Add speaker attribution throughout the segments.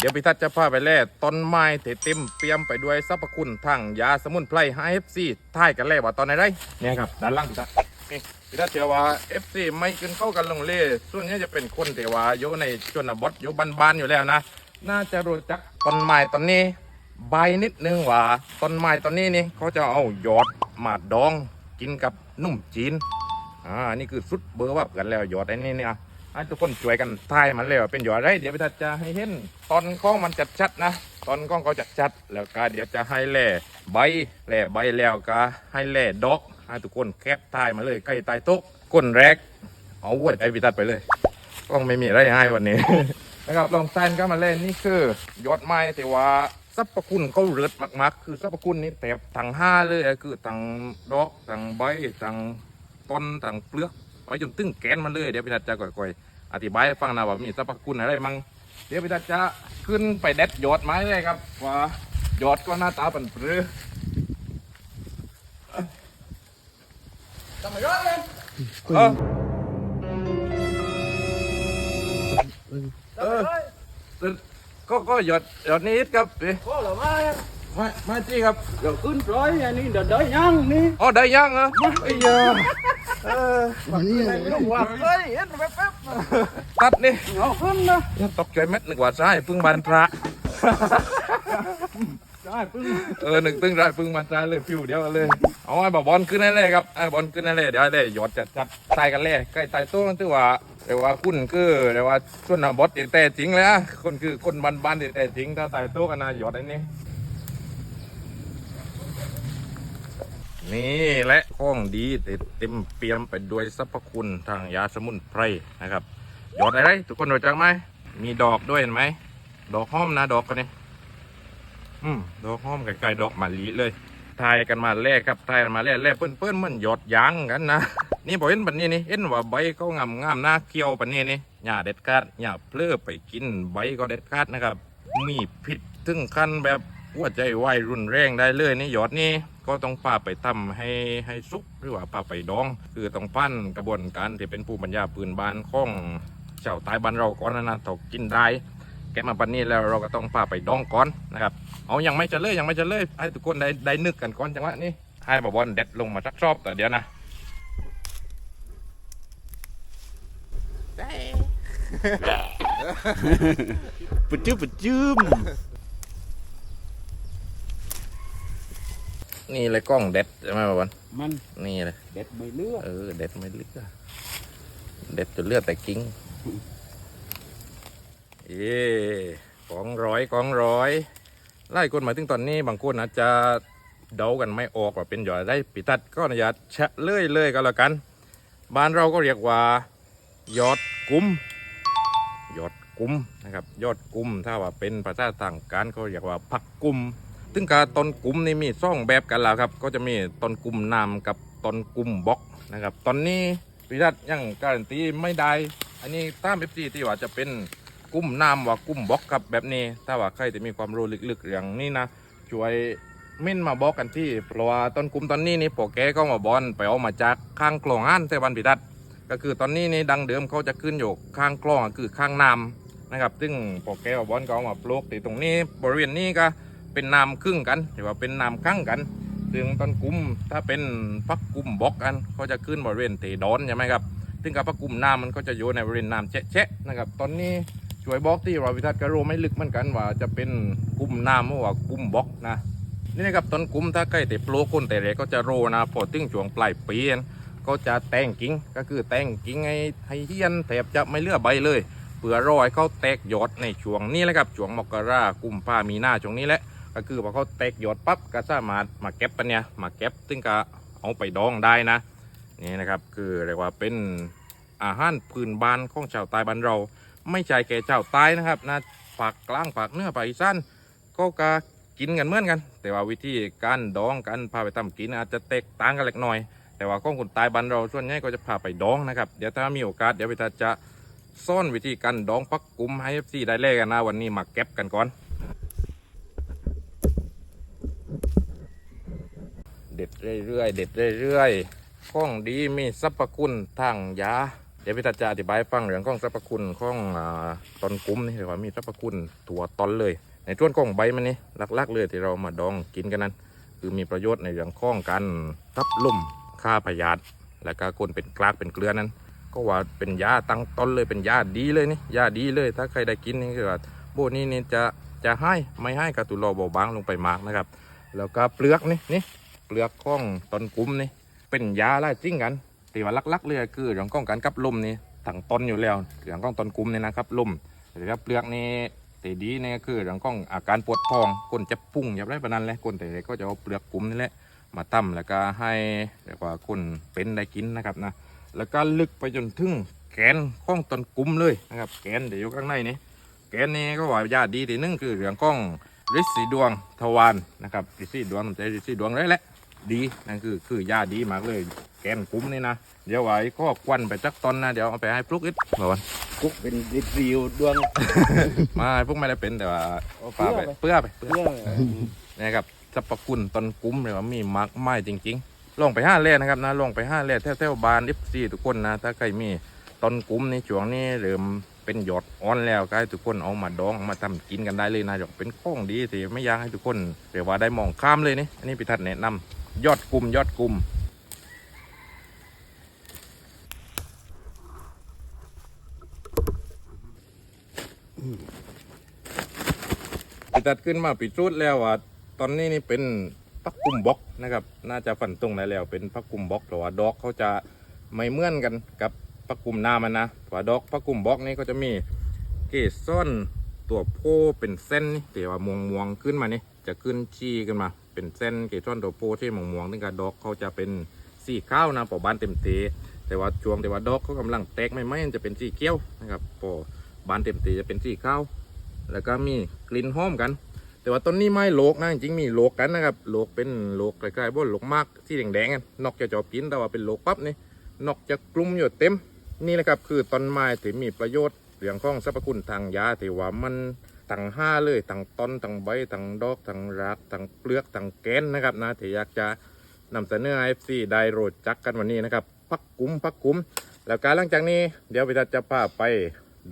Speaker 1: เดี๋ยวพิทัศน์จะพาไปแล่ต้นไม้เตเต็มเปี่ยมไปด้วยสรรพคุณทั้งยาสมุนไพรให้ FC ท่ายกันแล่ว่าตอนไหนได้เนี่ยครับด้านล่างพิทัศน์นี่พิทัศน์เชื่อว่า FC ไม่ขึ้นเข้ากันลงเล่ส่วนนี้จะเป็นคนที่ว่าอยู่ในชนบทอยู่บ้านๆอยู่แล้วนะ น่าจะรู้จักต้นไม้ต้นนี้ ใบนิดนึงว่าต้นไม้ต้นนี้นี่เขาจะเอายอดมาดองกินกับนุ่มจีนอ่านี่คือสุดเบอร์ว่ากันแล้วยอดไอ้นี่เนี่ย ให้ทุกคนช่วยกันทายมันเลยว่าเป็นหยอดไรเดี๋ยวพี่ทัศน์จะให้เห็นตอนกล้องมันจัดชัดนะ ตอนกล้องเขาจัดชัดแล้วก็เดี๋ยวจะให้แหล่ใบแหล่ใบแล้วก็ให้แหล่ดอกให้ทุกคนแคปทายมาเลยใกล้ตายโต๊ะก้นแรกเอาวัวใจพี่ทัศน์ไปเลยกล้องไม่มีอะไรให้วันนี้นะครับลองแซนก็มาเล่นนี่คือยอดไม้ที่ว่าสรรพคุณเขาเลิศมากๆ คือสรรพคุณนี่แตบทั้งห้าเลยคือทั้งดอกทั้งใบทั้งต้นต่างเปลือกไปจนตึ้งแกนมันเลยเดี๋ยวพี่ทัศน์จะก่อยๆ อธิบายให้ฟังนะว่ามีสรรพคุณอะไรมั่งเดี๋ยวพี่ทัศน์จะขึ้นไปเด็ดยอดไม้เลยครับว่ายอดก็หน้าตาเป็นปรือทำไมยอดเลยเออเออเออก็ก็หยอดหยอดนี้ครับเอ้ย
Speaker 2: có là mai
Speaker 1: มามาจีครับ
Speaker 2: rồi cứ rồi này đợi đợi nhăn đi
Speaker 1: อ๋อได้ยังเหรอไอ้ยาเออ
Speaker 2: nó quạt tới hết phép phép
Speaker 1: ตัดนี่
Speaker 2: ngõ hơn đó
Speaker 1: ตกใจเม็ดนึกว่าใช่พึ่งบานพระ
Speaker 2: rồi cứ
Speaker 1: เออหนึ่งตึงรายพึ่งบานพระเลยฟิวเดียวกันเลยเอาไอ้บอลขึ้นนั่นเลยครับไอ้บอลขึ้นนั่นเลยเดี๋ยวได้หยอดจัดจัดใส่กันเลยใกล้ใต้โต๊ะนั่นถือว่าเรียกว่าคุณคือเรียกว่าส่วนบอสแต่จริงเลยอะคนคือคนบ้านบ้านๆแต่จริงถ้าใต้โต๊ะกันนะหยอดไอ้นี่นี่ นี่และข้องดีเต็มเปี่ยมไปด้วยสรรพคุณทางยาสมุนไพรนะครับหยอดอะไรทุกคนรู้จักไหมมีดอกด้วยเห็นไหมดอกหอมนะดอกกันนี่อืมดอกหอมไก่ๆดอกมะลิเลยทายกันมาแลกครับทายกันมาแลกแลกเปิ้นเปิ้นๆมันหยอดยางกันนะนี่บอกเห็นปันนี้นี่เห็นว่าใบเขางามงามหน้าเขียวปันนี้นี่หญ้าเด็ดขาดหญ้าเพลือไปกินใบก็เด็ดขาดนะครับ มีพิษถึงขั้นแบบหัวใจวายรุนแรงได้เลยนี่หยอดนี่ ก็ต้องป้าไปทำให้ให้สุกหรือว่าป้าไปดอง คือต้องปั้นกระบวนการที่เป็นผู้บรรยาปืนบานของเจ้าตายบ้านเราก่อนนะนะถกกินได้แกะมาปันนี้แล้วเราก็ต้องพาไปดองก่อนนะครับเอายังไม่จะเลยยังไม่จะเลยให้ทุกคนได้ได้นึกกันก่อนจังหวะนี้ให้บอบอลเด็ดลงมาสักรอบแต่เดี๋ยวนะ
Speaker 2: bự chứ bự chứ
Speaker 1: นี่เลยกล้องเด็ดใช่ไหมบอบอล
Speaker 2: man
Speaker 1: นี่เลย
Speaker 2: đẹp bầy lứa
Speaker 1: เออเด็ดไม่เลือกเด็ดจนเลือดแต่กิ้งเย่ของร้อยของร้อยไล่คนมาถึงตอนนี้บางคนอาจจะเดากันไม่ออกว่าเป็นหยอดได้ปิตัดก็อนุญาตแชะเลยเลยก็แล้วกันบ้านเราก็เรียกว่ายอดกุ้มยอดกุ้มนะครับยอดกุ้มถ้าว่าเป็นภาษาทางการเขาเรียกว่าผักกุ้ม ซึ่งการต้นกุ้มนี่มีซ่องแบบกันแล้วครับ ก็จะมีต้นกุ้มนามกับต้นกุ้มบล็อกนะครับ ตอนนี้พิทัศน์ยังการันตีไม่ได้ อันนี้ตามเอฟซีที่ว่าจะเป็นกุ้มนามว่ากุ้มบล็อกครับแบบนี้ ถ้าว่าใครจะมีความรู้ลึกๆอย่างนี้นะช่วยเม่นมาบอกกันที่เพราะว่าต้นกลุ่มตอนนี้นี่ปอแกก็มาบอลไปเอามาจากข้างกลองอันเทวันพิทัศน์ก็คือตอนนี้นี่ดังเดิมเขาจะขึ้นอยู่ข้างกลองคือข้างน้ำนะครับ ซึ่งปอแกกับบอลก็เอามาปลูกที่ตรงนี้บริเวณนี้ก็ เป็นน้ำครึ่งกันถือว่าเป็นน้ำข้างกันซึ่งต้นกลุ่มถ้าเป็นพักกลุ่มบล็อกกันเขาจะขึ้นบริเวณเตดอนใช่ไหมครับซึ่งกับพักกลุ่มน้ำมันก็จะอยู่ในบริเวณน้ำแฉะนะครับ ตอนนี้ช่วยบล็อกที่เราพิทัศน์ก็รู้ไม่ลึกเหมือนกันว่าจะเป็นกลุ่มน้ำหรือว่ากลุ่มบล็อกนะนี่นะครับต้นกุ้มถ้าใกล้แต่ปลูกคนแต่เล็กก็จะโรนะพอถึงช่วงปลายปีนั้นก็จะแต่งกิ่งก็คือแต่งกิ่งให้ให้เฮียนแถบจะไม่เลือใบเลยเพื่อรอให้เขาแตกยอดในช่วงนี้แหละครับช่วงมกรากุมภามีนาช่วงนี้แหละ ก็คือพอเขาแตกยอดปั๊บก็สามารถมาเก็บปันเนี่ยมาเก็บซึ่งก็เอาไปดองได้นะนี่นะครับคือเรียกว่าเป็นอาหารพื้นบ้านของชาวใต้บ้านเรา ไม่ใช่แก่ชาวใต้นะครับนะฝากกลางฝากเนื้อภาคอีสานก็กากินกันเหมือนกัน แต่ว่าวิธีการดองการพาไปทำกินอาจจะแตกต่างกันเล็กน้อย แต่ว่าของคนตายบ้านเราส่วนใหญ่ก็จะพาไปดองนะครับเดี๋ยวถ้ามีโอกาสเดี๋ยวไปจะซ่อนวิธีการดองพักกุมให้ซีได้แลกกันนะวันนี้มาเก็บกันก่อน เด็ดเรื่อยๆ เด็ดเรื่อยๆของดีมีสรรพคุณทางยา เดี๋ยวพี่ตัดจะอธิบายฟังเรื่องของสรรพคุณของอตอนกุ้มนี่เรียว่ามีสรรพคุณตัวตอนเลย ในช่วงของใบมันนี่ลักๆเลยที่เรามาดองกินกันนั้น คือมีประโยชน์ในเรื่องข้องการทับลุ่มฆ่าพยาธิและก็คนเป็นกลากเป็นเกลือนั้น ก็ว่าเป็นยาตั้งต้นเลยเป็นยาดีเลยนี่ยาดีเลย ถ้าใครได้กินนี่คือว่าโบนี่นี่จะจะให้ไม่ให้กระตุลอเบาบางลงไปมากนะครับ แล้วก็เปลือกนี่นี่ เปลือกของต้นกุ้มนี่เป็นยาไล่จิ้งกันต่ว่าลักๆเลยคือเรื่องของการกับลมนี่ตั้งต้นอยู่แล้วเรื่องของต้นกุ้มนี่นะครับลมแต่ว่าเปลือกนี่ต่ดีนี่คือเรื่องของอาการปวดท้องก้นจะพุ่งอย่างไรประนั้นเลยก้นแต่ก็จะเอาเปลือกกุ้มนี่แหละมาตั้มแล้วก็ให้เรียกว่าคนเป็นได้กินนะครับนะแล้วก็ลึกไปจนถึงแกนข้องต้นกุ้มเลยนะครับแกนเดี๋ยวอยู่ข้างในนี้แกนนี้ก็ว่าญาติดีทีนึงคือเรื่องข้อง ฤทธิ์สีดวงทวารนะครับฤทธิ์สีดวงใจฤทธิ์สีดวงได้แหละดีนั่นคือคือญาติดีมากเลย แกนกุ้มนี่นะเดี๋ยวไว้ก็ควันไปจักตอนนะเดี๋ยวเอาไปให้ปลุกอิดมาวัน
Speaker 2: กุ๊กเป็นดิบริวดวง
Speaker 1: มาให้พวกไม่ได้เป็นแต่ว่าเอาปลาไปเปื้อไปเปื้อ
Speaker 2: เพื่อ
Speaker 1: นะครับสรรพคุณต้นกุ้มเลยว่ามีมากมายจริง ๆ ลองไปห้าเล่นะครับนะลองไปห้าเล่แถวๆบานอิฟซีทุกคนนะถ้าใครมีต้นกุ้มในช่วงนี้เริ่ม เป็นหยอดอ่อนแล้วก็ให้ทุกคนเอามาดองเอามาทำกินกันได้เลยนะเป็นของดีที่ไม่อยากให้ทุกคนเรียกว่าได้มองข้ามเลยนี่อันนี้พิทัศน์แนะนำยอดกลุ่มยอดกลุ่มพิทัศน์ขึ้นมาปิดจุดแล้วว่าตอนนี้นี่เป็นพักกุมบล็อกนะครับ น่าจะฝันตรงได้แล้ว เป็นพักกุมบล็อกแต่ว่าดอกเขาจะไม่เหมือนกันกับ พักกุมหน้ามันนะเพราดอกพักกุมบล็อกนี่ก็จะมีเกสรตัวโพเป็นเส้นนี่แต่ว่ามวงมวงขึ้นมานี่จะขึ้นชี้ขึ้นมา เป็นเส้นเกสรตัวโพที่มวงมวงๆถึงกับดอกเขาจะเป็นสีขาวนะพอบานเต็มเตแต่ว่าช่วงแต่ว่าดอกเขากำลังแตกไม่ไมมันจะเป็นสีเขียวนะครับพอบานเต็มเตจะเป็นสีขาวแล้วก็มีกลิ่นหอมกัน แต่ว่าต้นนี้ไม่โลกนะจริงมีโลกกันนะครับโลกเป็นโลกใกล้ๆบนโลกมากที่แดงๆกันนอกจะจอบกินแต่ว่าเป็นโลกปั๊บนี่นอกจะกลุ่มอยู่เต็ม นี่แหละครับคือต้นไม้ที่มีประโยชน์เรื่องของสรรพคุณทางยาที่ว่ามันทั้งห้าเลยทั้งต้นทั้งใบทั้งดอกทั้งรากทั้งเปลือกทั้งแกนนะครับนะที่อยากจะนำเสนอให้ซีไดโรดจักกันวันนี้นะครับพักกุ้มพักกุ้มแล้วการหลังจากนี้เดี๋ยวไปจะพาไป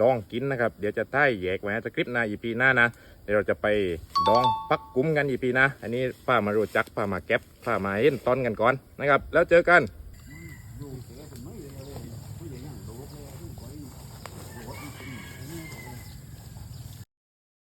Speaker 1: ดองกินนะครับ เดี๋ยวจะใต้แยกไว้สคริปต์หนะอีพีหน้านะเดี๋ยวเราจะไปดองปักกุ้มกันอีพีนะ อันนี้ป้ามาโรจักป้ามาแก็บป้ามาเห็นต้นกันก่อนนะครับ แล้วเจอกัน
Speaker 2: อยู่